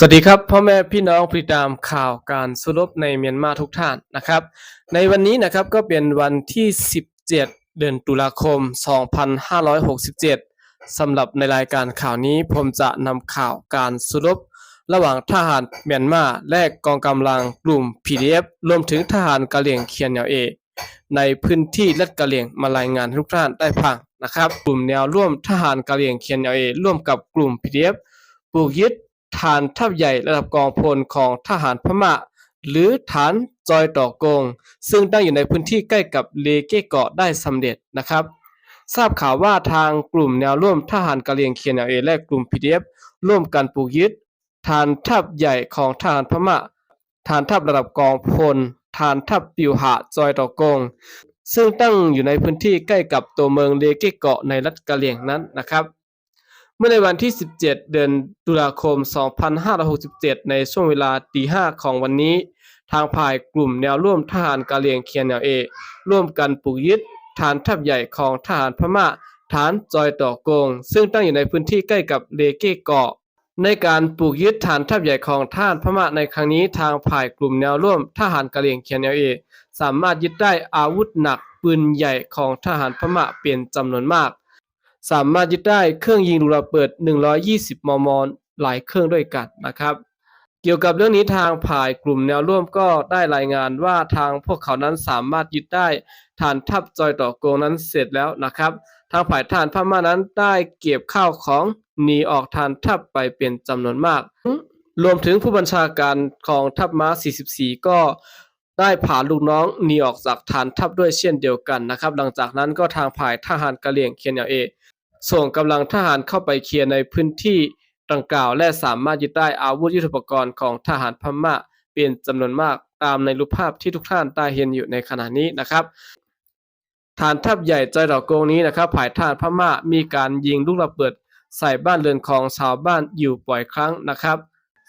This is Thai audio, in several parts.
สวัสดีครับพ่อแม่พี่น้องผู้ติดตามข่าวการสู้รบในเมียนมาทุกท่านนะครับ ในวันนี้นะครับก็เป็นวันที่ 17 เดือนตุลาคม 2567สำหรับในรายการข่าวนี้ผมจะนำข่าวการสู้รบระหว่างทหารเมียนมาและกองกำลังกลุ่ม PDF รวมถึงทหารกะเหรี่ยงเคียนเหนียวเอ ในพื้นที่ลัดกะเหรี่ยงมารายงานทุกท่านได้ฟังนะครับ กลุ่มแนวร่วมทหารกะเหรี่ยงเคียนเหนียวเอร่วมกับกลุ่ม PDF บุกยึด ฐานทัพใหญ่ระดับกองพลของทหารพม่า หรือฐานจอยต่อกง ซึ่งตั้งอยู่ในพื้นที่ใกล้กับเลเกเกาะได้สำเร็จนะครับ ทราบข่าวว่าทางกลุ่มแนวร่วมทหารกะเหรี่ยงเคียนเอและกลุ่ม PDF ร่วมกันปลูกยึดฐานทัพใหญ่ของทหารพม่าฐานทัพระดับกองพลฐานทัพปิวหะจอยต่อกง ซึ่งตั้งอยู่ในพื้นที่ใกล้กับตัวเมืองเลเกเกาะในรัฐกะเหรี่ยงนั้นนะครับ เมื่อในวันที่ 17 เดือนตุลาคม 2567 ในช่วงเวลาตีห้าของวันนี้ ทางฝ่ายกลุ่มแนวร่วมทหารกะเหรี่ยงเคียนแนวเอ ร่วมกันปลุกยึดฐานทัพใหญ่ของทหารพม่าฐานจอยต่อกง ซึ่งตั้งอยู่ในพื้นที่ใกล้กับเลเกเกาะ ในการปลูกยึดฐานทัพใหญ่ของทหารพม่าในครั้งนี้ทางฝ่ายกลุ่มแนวร่วมทหารกะเหรี่ยงเคียนแนวเอสามารถยึดได้อาวุธหนักปืนใหญ่ของทหารพม่าเป็นจำนวนมาก สามารถยึดได้เครื่องยิงลูกระเบิด 120 มม หลายเครื่องด้วยกันนะครับ เกี่ยวกับเรื่องนี้ทางฝ่ายกลุ่มแนวร่วมก็ได้รายงานว่าทางพวกเขานั้นสามารถยึดได้ฐานทัพจอยต่อโกงนั้นเสร็จแล้วนะครับ ทางฝ่ายทารพม่านั้นได้เก็บข้าวของหนีออกฐานทัพไปเป็นจำนวนมาก รวมถึงผู้บัญชาการของทัพม้า 44 ก็ได้ผ่าลูกน้องหนีออกจากฐานทัพด้วยเช่นเดียวกันนะครับ หลังจากนั้นก็ทางฝ่ายทหารกะเหรี่ยงเคียนเอ ส่งกำลังทหารเข้าไปเคลียร์ในพื้นที่ดังกล่าวและสามารถยึดได้อาวุธยุทโธปกรณ์ของทหารพม่าเป็นจำนวนมากตามในรูปภาพที่ทุกท่านได้เห็นอยู่ในขณะนี้นะครับ ฐานทัพใหญ่ใจดอกโกงนี้นะครับฝ่ายทหารพม่ามีการยิงลูกระเบิดใส่บ้านเรือนของชาวบ้านอยู่บ่อยครั้งนะครับ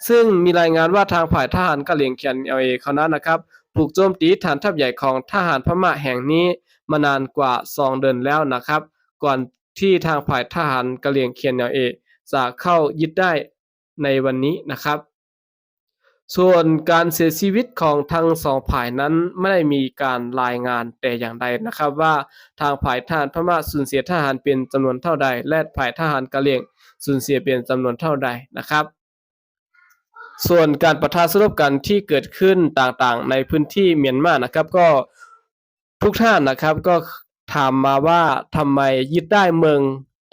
ซึ่งมีรายงานว่าทางฝ่ายทหารกะเหรี่ยงเคียนเอเขานั้นนะครับถูกโจมตีฐานทัพใหญ่ของทหารพม่าแห่งนี้มานานกว่าสองเดือนแล้วนะครับ ก่อน ที่ทางฝ่ายทหารกะเหรี่ยงเคียนเอจะเข้ายึดได้ในวันนี้นะครับ ส่วนการเสียชีวิตของทั้งสองฝ่ายนั้นไม่ได้มีการรายงานแต่อย่างใดนะครับว่าทางฝ่ายทหารพม่าสูญเสียทหารเป็นจำนวนเท่าใด และฝ่ายทหารกะเหรี่ยงสูญเสียเป็นจำนวนเท่าใดนะครับส่วนการประทะสรบกันที่เกิดขึ้นต่างๆ ในพื้นที่เมียนมานะครับ ก็ทุกท่านนะครับก็ ถามมาว่าทำไมยึดได้เมือง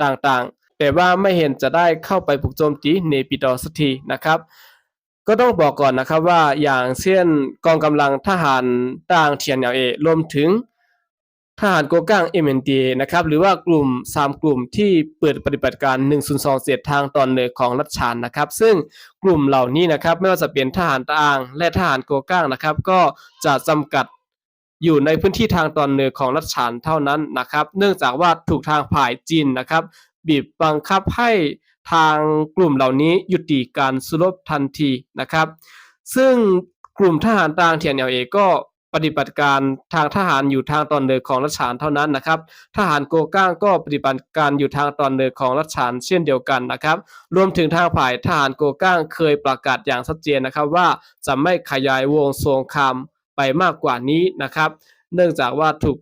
ต่างๆ แต่ว่าไม่เห็นจะได้เข้าไปบุกโจมตีเนปิดอสักทีนะครับ ก็ต้องบอกก่อนนะครับว่าอย่างเช่นกองกำลังทหารต่างเทียนเอรวมถึงทหารโกก้าง MND นะครับหรือว่ากลุ่ม 3 กลุ่มที่เปิดปฏิบัติการ 102เศษทางตอนเหนือของรัฐชานนะครับ ซึ่งกลุ่มเหล่านี้นะครับไม่ว่าจะเป็นทหารต่างและทหารโกก้างนะครับ ก็จะจำกัด อยู่ในพื้นที่ทางตอนเหนือของรัฐชานเท่านั้นนะครับ เนื่องจากว่าถูกทางฝ่ายจีนนะครับ บีบบังคับให้ทางกลุ่มเหล่านี้ยุติการสู้รบทันทีนะครับ ซึ่งกลุ่มทหารต่างเทียนเอก็ปฏิบัติการทางทหารอยู่ทางตอนเหนือของรัชฉานเท่านั้นนะครับ ทหารโกก้างก็ปฏิบัติการอยู่ทางตอนเหนือของรัชฉานเช่นเดียวกันนะครับ รวมถึงทางฝ่ายทหารโกก้างเคยประกาศอย่างชัดเจนนะครับว่าจะไม่ขยายวงสงคราม ไปมากกว่านี้นะครับ เนื่องจากว่าถูก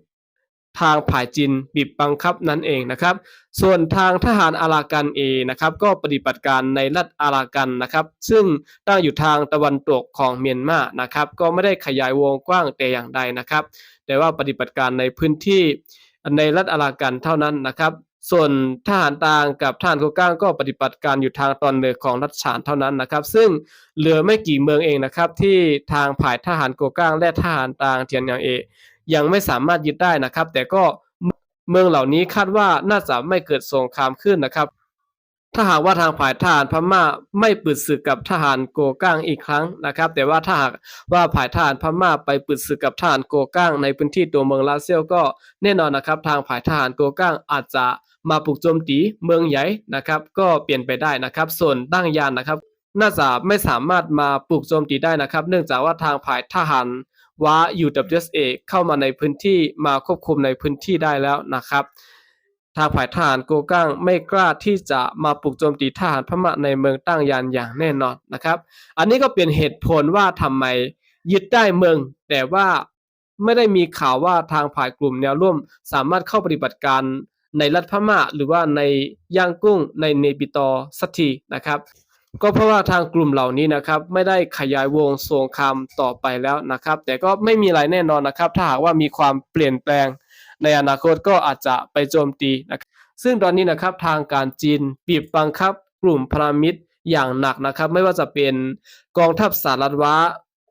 ทางฝ่ายจีนบีบบังคับนั่นเองนะครับ ส่วนทางทหารอารากันเอนะครับ ก็ปฏิบัติการในรัฐอารากันนะครับ ซึ่งตั้งอยู่ทางตะวันตกของเมียนมานะครับ ก็ไม่ได้ขยายวงกว้างแต่อย่างใดนะครับ แต่ว่าปฏิบัติการในพื้นที่ในรัฐอารากันเท่านั้นนะครับ ส่วนทหารต่างกับทหารโกก้างก็ปฏิบัติการอยู่ทางตอนเหนือของรัฐฉานเท่านั้นนะครับ ซึ่งเหลือไม่กี่เมืองเองนะครับ ที่ทางผ่ายทหารโกก้างและทหารต่างเทียนยางเอ ยังไม่สามารถยึดได้นะครับ แต่ก็เมืองเหล่านี้คาดว่าน่าจะไม่เกิดสงครามขึ้นนะครับ ถ้าหากว่าทางฝ่ายทหารพม่าไม่ปึดศึกกับทหารโกก้างอีกครั้งนะครับ แต่ว่าถ้าหากว่าฝ่ายทหารพม่าไปปึดศึกกับทหารโกก้างในพื้นที่ตัวเมืองลาเซียวก็แน่นอนนะครับ ทางฝ่ายทหารโกก้างอาจจะมาปลุกโจมตีเมืองใหญ่นะครับ ก็เปลี่ยนไปได้นะครับ ส่วนตั้งยานนะครับ น่าจะไม่สามารถมาปลุกโจมตีได้นะครับ เนื่องจากว่าทางฝ่ายทหารว่า UWSA เข้ามาในพื้นที่มาควบคุมในพื้นที่ได้แล้วนะครับ ทางฝ่ายทหารโกกังไม่กล้าที่จะมาปลุกโจมตีทหารพม่าในเมืองตั้งยานอย่างแน่นอนนะครับ อันนี้ก็เป็นเหตุผลว่าทำไมยึดได้เมือง แต่ว่าไม่ได้มีข่าวว่าทางฝ่ายกลุ่มแนวร่วม สามารถเข้าปฏิบัติการในรัฐพม่า หรือว่าในย่างกุ้งในเนปิตอสักทีนะครับ ก็เพราะว่าทางกลุ่มเหล่านี้นะครับ ไม่ได้ขยายวงสงครามต่อไปแล้วนะครับ แต่ก็ไม่มีอะไรแน่นอนนะครับ ถ้าหากว่ามีความเปลี่ยนแปลง ในอนาคตก็อาจจะไปโจมตีนะครับซึ่งตอนนี้นะครับทางการจีนบีบบังคับกลุ่มพลามิตรอย่างหนักนะครับ ไม่ว่าจะเป็นกองทัพสหรัฐวะ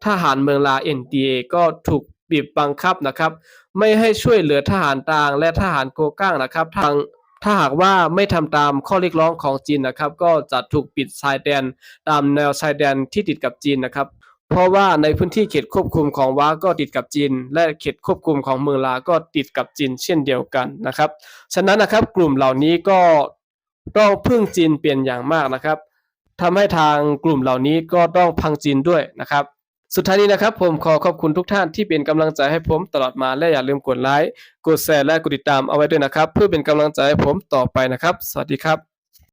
ทหารเมืองลา NDA ก็ถูกบีบบังคับนะครับ ไม่ให้ช่วยเหลือทหารต่างและทหารโกก้างนะครับ ทางถ้าหากว่าไม่ทำตามข้อเรียกร้องของจีนนะครับ ก็จะถูกปิดชายแดนตามแนวชายแดนที่ติดกับจีนนะครับ เพราะว่าในพื้นที่เขตควบคุมของว้าก็ติดกับจีน และเขตควบคุมของเมืองลาก็ติดกับจีนเช่นเดียวกันนะครับ ฉะนั้นนะครับกลุ่มเหล่านี้ก็ต้องพึ่งจีนเปลี่ยนอย่างมากนะครับทำให้ทางกลุ่มเหล่านี้ก็ต้องพังจีนด้วยนะครับสุดท้ายนี้นะครับผมขอขอบคุณทุกท่านที่เป็นกำลังใจให้ผมตลอดมาและอย่าลืมกดไลค์กดแชร์และกดติดตามเอาไว้ด้วยนะครับ เพื่อเป็นกำลังใจให้ผมต่อไปนะครับ สวัสดีครับ